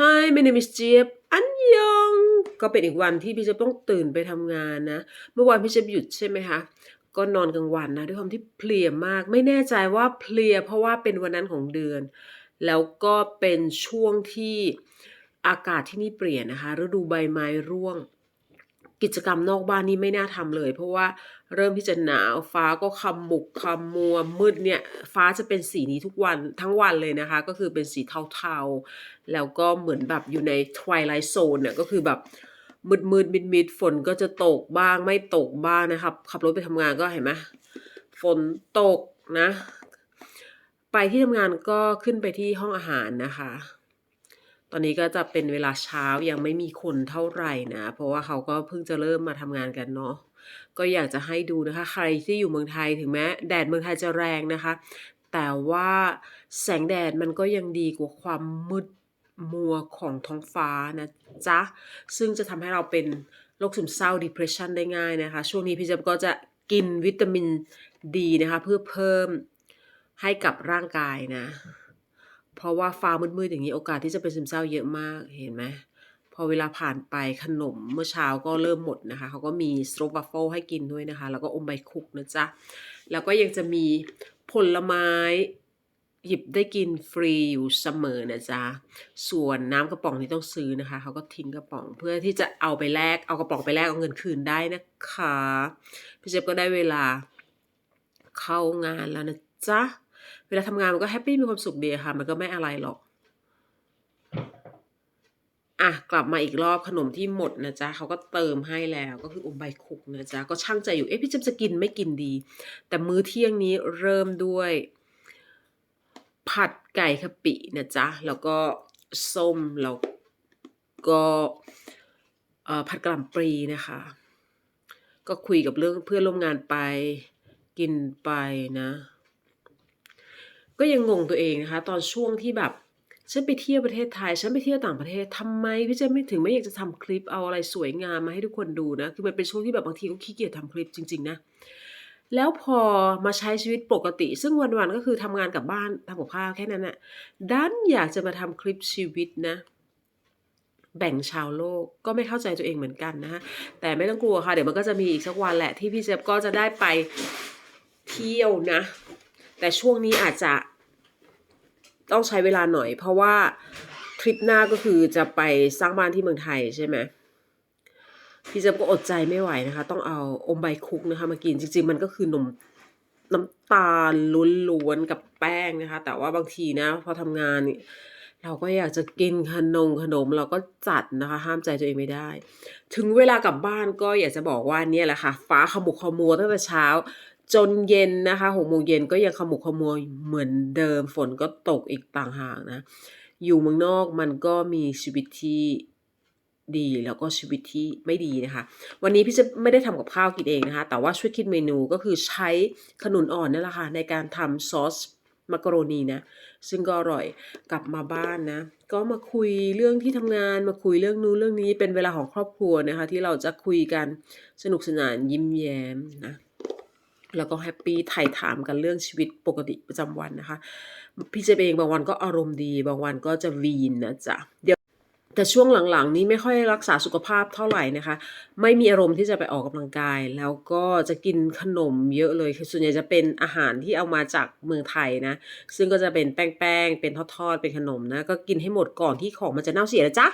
Hi my name is เจี๊ยบอันยอง ก็เป็นอีกวันที่พี่เจะต้องตื่นไปทำงานนะ เมื่อวานพี่เจะหยุดใช่ไหมคะ ก็นอนกลางวันนะ ด้วยความที่เพลียมาก ไม่แน่ใจว่าเพลียเพราะว่าเป็นวันนั้นของเดือน แล้วก็เป็นช่วงที่อากาศที่นี่เปลี่ยนนะคะ ฤดูใบไม้ร่วง กิจกรรมนอกบ้านนี่ไม่น่าทำเลย เพราะว่าเริ่มที่จะหนาวฟ้าก็คำมุกคำมัวมืดเนี่ย ฟ้าจะเป็นสีนี้ทุกวันทั้งวันเลยนะคะ ก็คือเป็นสีเทาๆ แล้วก็เหมือนแบบอยู่ใน twilight zone เนี่ยก็คือแบบมืดมืดมิดมิดๆฝนก็จะตกบ้างไม่ตกบ้างนะครับ ขับรถไปทำงานก็เห็นไหมฝนตกนะ ไปที่ทำงานก็ขึ้นไปที่ห้องอาหารนะคะ อนนี้ก็จะเป็นเวลาเช้ายังไม่มีคนเท่าไหร่นะ เพราะว่าเขาก็เพิ่งจะเริ่มมาทำงานกันเนาะก็อยากจะให้ดูนะคะ ใครที่อยู่เมืองไทยถึงแม้แดดเมืองไทยจะแรงนะคะ แต่ว่าแสงแดดมันก็ยังดีกว่าความมืดมัวของท้องฟ้านะจ๊ะ ซึ่งจะทำให้เราเป็นโรคซึมเศร้า depression ได้ง่ายนะคะ ช่วงนี้พี่จับก็จะกินวิตามินดีนะคะ เพื่อเพิ่มให้กับร่างกายนะ เพราะว่าฟ้ามืดๆอย่างนี้โอกาสที่จะเป็นซึมเศร้าเยอะมากเห็นไหมพอเวลาผ่านไปขนมเมื่อเช้าก็เริ่มหมดนะคะเขาก็มีสโตรบัฟเฟิลให้กินด้วยนะคะ แล้วก็อมใบคุกนะจ๊ะ แล้วก็ยังจะมีผลไม้หยิบได้กินฟรีอยู่เสมอนะจ๊ะ ส่วนน้ำกระป๋องที่ต้องซื้อนะคะ เขาก็ทิ้งกระป๋องเพื่อที่จะเอาไปแลก เอากระป๋องไปแลกเอาเงินคืนได้นะคะ พี่เจ็บก็ได้เวลาเข้างานแล้วนะจ๊ะ เวลาทำงานมันก็แฮปปี้มีความสุขดีค่ะ มันก็ไม่อะไรหรอก อะกลับมาอีกรอบขนมที่หมดนะจ๊ะเขาก็เติมให้แล้วก็คืออมใบคุกนะจ๊ะก็ช่างใจอยู่เอ๊ะพี่จะจะกินไม่กินดี แต่มื้อเที่ยงนี้เริ่มด้วย ผัดไก่กะปินะจ๊ะแล้วก็ส้มแล้วก็ผัดกะหล่ำปลีนะคะ ก็คุยกับเรื่องเพื่อนร่วมงานไปกินไปนะ ก็ยังงงตัวเองนะคะ ตอนช่วงที่แบบฉันไปเที่ยวประเทศไทย ฉันไปเที่ยวต่างประเทศทำไมพี่เจไม่ถึงไม่อยากจะทำคลิปเอาอะไรสวยงามมาให้ทุกคนดูนะ คือมันเป็นช่วงที่แบบบางทีก็ขี้เกียจทำคลิปจริง ๆ นะ แล้วพอมาใช้ชีวิตปกติ ซึ่งวันๆก็คือทำงานกับบ้านทำกับข้าวแค่นั้นน่ะดันอยากจะมาทำคลิปชีวิตนะ แบ่งชาวโลกก็ไม่เข้าใจตัวเองเหมือนกันนะคะแต่ไม่ต้องกลัวค่ะ เดี๋ยวมันก็จะมีอีกสักวันแหละที่พี่เจฟก็จะได้ไปเที่ยวนะ แต่ช่วงนี้อาจจะต้องใช้เวลาหน่อย เพราะว่าทริปหน้าก็คือจะไปสร้างบ้านที่เมืองไทยใช่ไหมพี่เจฟก็อดใจไม่ไหวนะคะ ต้องเอาอมใบคุกนะคะมากินจริง ๆ มันก็คือนมน้ำตาลล้วนๆกับแป้งนะคะ แต่ว่าบางทีนะ พอทำงานเราก็อยากจะกินขนมขนมเราก็จัดนะคะ ห้ามใจตัวเองไม่ได้ ถึงเวลากลับบ้านก็อยากจะบอกว่าเนี่ยแหละค่ะ ฟ้าขมุกขมัวตั้งแต่เช้า จนเย็นนะคะหกโมงเย็นก็ยังขมุกขมัวเหมือนเดิมฝนก็ตกอีกต่างหากนะ อยู่เมืองนอกมันก็มีชีวิตที่ดีแล้วก็ชีวิตที่ไม่ดีนะคะ วันนี้พี่จะไม่ได้ทำกับข้าวกินเองนะคะ แต่ว่าช่วยคิดเมนูก็คือใช้ขนุนอ่อนนี่แหละค่ะในการทำซอสมักกะโรนีนะ ซึ่งก็อร่อยกลับมาบ้านนะ ก็มาคุยเรื่องที่ทำงานมาคุยเรื่องนู้นเรื่องนี้เป็นเวลาของครอบครัวนะคะ ที่เราจะคุยกันสนุกสนานยิ้มแย้มนะ แล้วก็แฮปปี้ถ่ายถามกันเรื่องชีวิตปกติประจำวันนะคะ พี่เจเองบางวันก็อารมณ์ดี บางวันก็จะวีนนะจ๊ะเดี๋ยวแต่ช่วงหลังๆ นี้ไม่ค่อยรักษาสุขภาพเท่าไหร่นะคะ ไม่มีอารมณ์ที่จะไปออกกำลังกาย แล้วก็จะกินขนมเยอะเลยคือส่วนใหญ่จะเป็นอาหารที่เอามาจากเมืองไทยนะ ซึ่งก็จะเป็นแป้งๆเป็นทอดๆเป็นขนมนะ ก็กินให้หมดก่อนที่ของมันจะเน่าเสียนะจ๊ะ